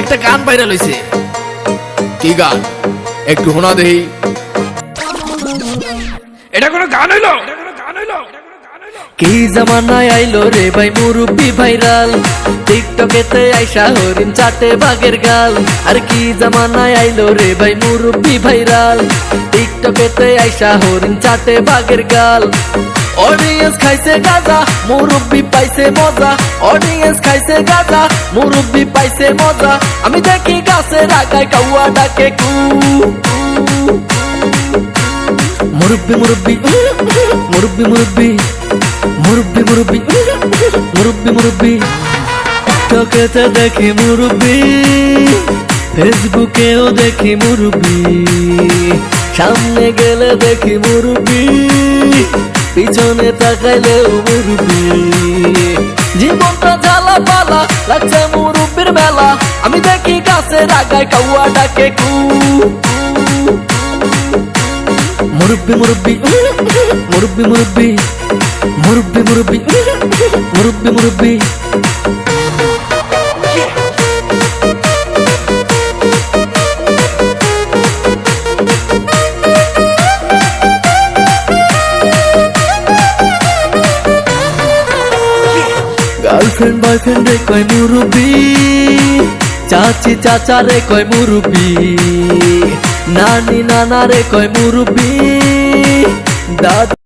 একটা গান বাইরে লইছে কি গান? একটু শোনা দেহি এটা কোনো গান হইল? কি জামানায় আইলো রে ভাই মুরব্বি ভাইরাল? টিকটকেতে আইসা হরিণ চাটে বাগের গাল। আর কি জামানায় আইলো রে ভাই মুরব্বি ভাইরাল? টিকটকেতে আইসা হরিণ চাটে বাগের গাল। অডিয়েন্স খাইছে গাজা, মুরব্বি পাইছে মজা। অডিয়েন্স খাইছে গাজা, মুরব্বি পাইছে মজা। আমি দেখি গাছে রাগায় কাউয়া ডাকে কু। মুরব্বি মুরব্বি মুরব্বি মুরব্বি মুরব্বি মুরব্বি মুরব্বি মুরব্বি। টিকটকেতে দেখি মুরব্বি, ফেসবুকেও দেখি মুরব্বি। সামনে গেলে দেখি মুরব্বি। পিছনে তাকাইলেও মুরুবি জীবনটা জ্বালা পালা, লাগছে মুরুবির বেলা। আমি দেখি গাছে রাগায় কাউয়া ডাকে কু। মুরব্বি মুরব্বি মুরব্বি মুরব্বি মুরব্বি মুরব্বি মুরব্বি মুরব্বি। গার্লফ্রেন্ড বয়ফ্রেন্ড রে কয় মুরুবি চাচি চাচা রে কয় মুরুবি নানি নানা রে কয় মুরুবি দাদা